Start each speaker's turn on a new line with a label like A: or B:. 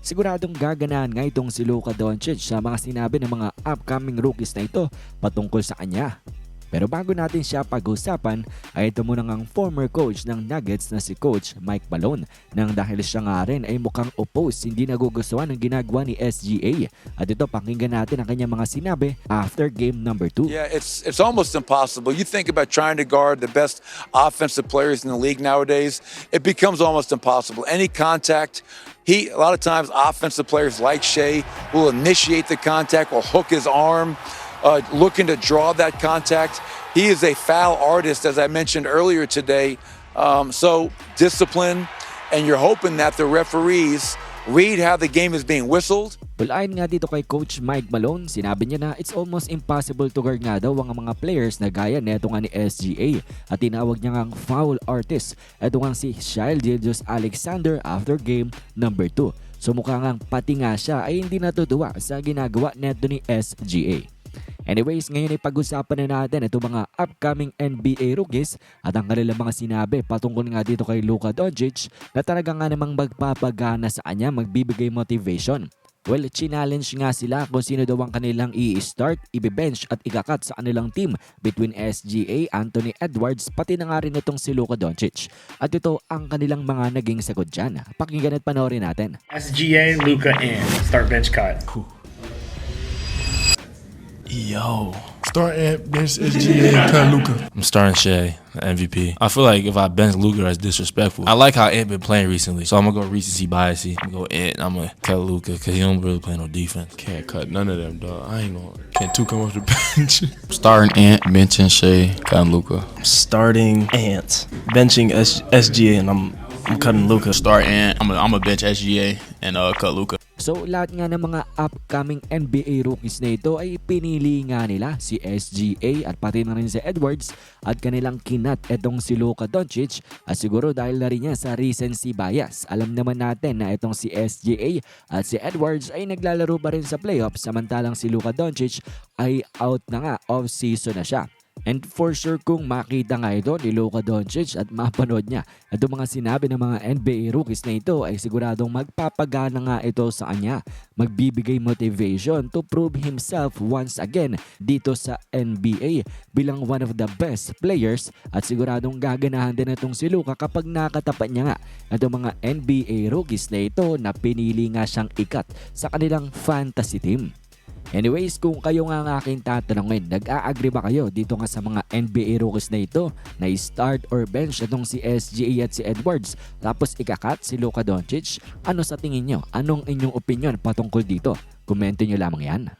A: Siguradong gaganahan nga itong si Luka Doncic sa mga sinabi ng mga upcoming rookies na ito patungkol sa kanya. Pero bago natin siya pag-usapan ay ito muna ang former coach ng Nuggets na si Coach Mike Malone nang dahil siya nga rin ay mukhang oppose hindi nagugustuhan ng ginagawa ni SGA. At ito pakinggan natin ang kanyang mga sinabi after game number 2.
B: Yeah, it's it's almost impossible. You think about trying to guard the best offensive players in the league nowadays, it becomes almost impossible. Any contact, he a lot of times offensive players like Shea will initiate the contact, will hook his arm, uh, looking to draw that contact. He is a foul artist, as I mentioned earlier today. Um, so discipline, and you're hoping that the referees read how the game is being whistled.
A: Well, ayon nga dito kay Coach Mike Malone, sinabi niya na it's almost impossible to guard nga daw ang mga players na gaya neto nga ni SGA at tinawag niya ngang foul artist. Ito nga si Shail Gilgeous Alexander after game number 2. So mukha ngang pati nga siya ay hindi natutuwa sa ginagawa neto ni SGA. Anyways, ngayon ay pag-usapan na natin ito mga upcoming NBA rookies at ang kanilang mga sinabi patungkol nga dito kay Luka Doncic na talaga nga namang magpapagana sa kanya, magbibigay motivation. Well, challenge nga sila kung sino daw ang kanilang i-start, i-bench at ikakat sa kanilang team between SGA, Anthony Edwards, pati na nga rin itong si Luka Doncic. At ito ang kanilang mga naging sagot dyan. Pakinggan at panoorin natin.
C: SGA, Luca, and start bench cut.
D: Yo. Start at bench SGA and cut Luca.
E: I'm starting Shea, the MVP. I feel like if I bench Luca, that's disrespectful. I like how Ant been playing recently, so I'm gonna go recency biasy. I'm gonna go Ant. I'm gonna cut Luca because he don't really play no defense.
D: Can't cut none of them, dog. I ain't gonna. Can't two come off the bench.
F: Starting Ant, benching Shea, cutting Luca.
G: starting Ant, benching S- SGA, and I'm I'm cutting Luca.
F: Start Ant. I'm gonna I'm a bench SGA and uh, cut Luca.
A: So lahat nga ng mga upcoming NBA rookies na ito ay pinili nga nila si SGA at pati na rin si Edwards at kanilang kinat etong si Luka Doncic at siguro dahil na rin yan sa recency bias. Alam naman natin na itong si SGA at si Edwards ay naglalaro pa rin sa playoffs samantalang si Luka Doncic ay out na nga off-season na siya. And for sure kung makita nga ito ni Luka Doncic at mapanood niya at mga sinabi ng mga NBA rookies na ito ay siguradong magpapagana nga ito sa kanya. Magbibigay motivation to prove himself once again dito sa NBA bilang one of the best players at siguradong gaganahan din itong si Luka kapag nakatapat niya nga itong mga NBA rookies na ito na pinili nga siyang ikat sa kanilang fantasy team. Anyways, kung kayo nga ang aking tatanungin, nag-a-agree ba kayo dito nga sa mga NBA rookies na ito na start or bench itong si SGA at si Edwards tapos ikakat si Luka Doncic? Ano sa tingin nyo? Anong inyong opinion patungkol dito? Komento nyo lamang yan.